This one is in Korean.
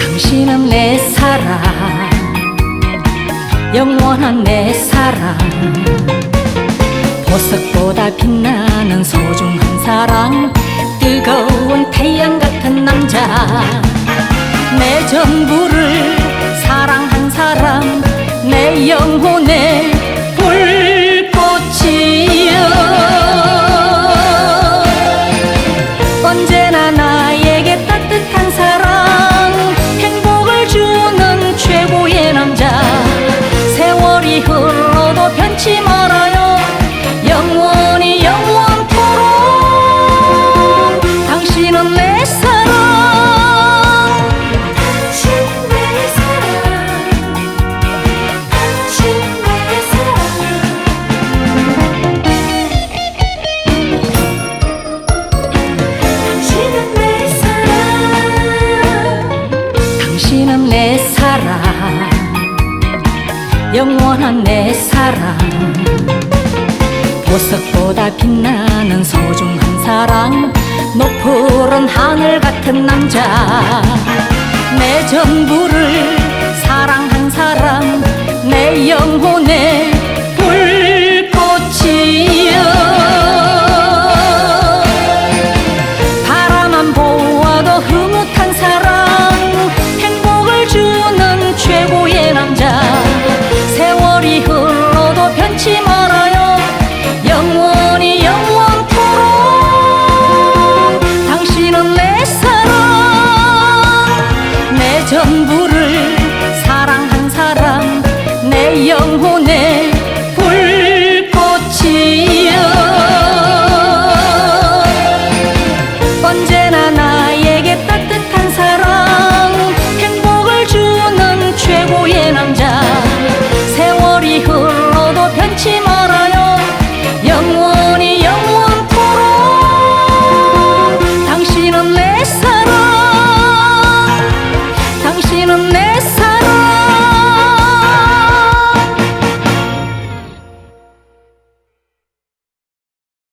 당신은 내 사랑 영원한 내 사랑. 보석보다 빛나는 소중한 사랑 뜨거운 태양 같은 남자 내 전부를 사랑한 사람 내 영혼의 당신은 내 사랑. 영원한 내 사랑. 보석보다 빛나는 소중한 사랑. 높은 하늘 같은 남자. 내 전부를 사랑한 사람. 내 영혼의 잃지 말아요. 영원히 영원토록 당신은 내 사랑. 내 전부를 사랑한 사람. 내 영혼의